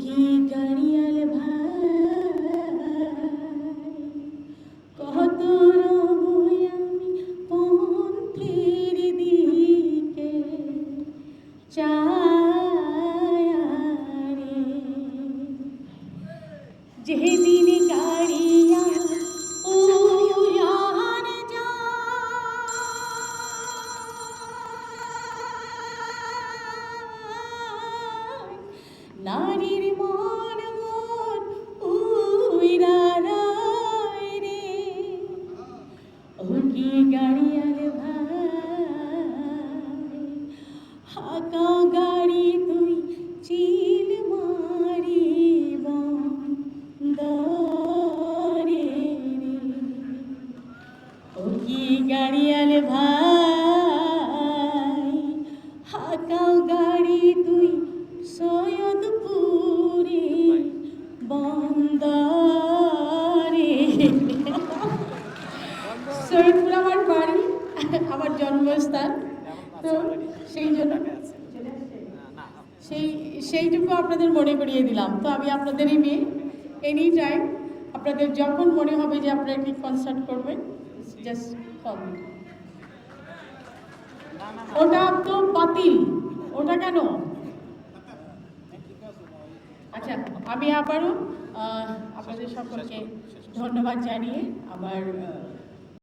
কি গাড়িয়াল ভাই? কত রবই আমি পন্থের দিকে চায়ারে যেদিন নারীর মন মন উইরারায় রে। ও কি গাড়িয়াল ভাই, হাকা গাড়ি তুই চিল মারি বন্দরে রে। ও কি গাড়িয়াল ভাই সৈয়দপুর আমার বাড়ি আমার জন্মস্থান। তো সেই জন্য সেই সেইটুকু আপনাদের মনে করিয়ে দিলাম। তো আমি আপনাদেরই মেয়ে। এনি টাইম আপনাদের যখন মনে হবে যে আপনারা একটি কনসার্ট করবেন জাস্ট কল ওটা তো বাতিল। ওটা কেন? আচ্ছা আমি আবারও আপনাদের সকলকে ধন্যবাদ জানিয়ে আহ,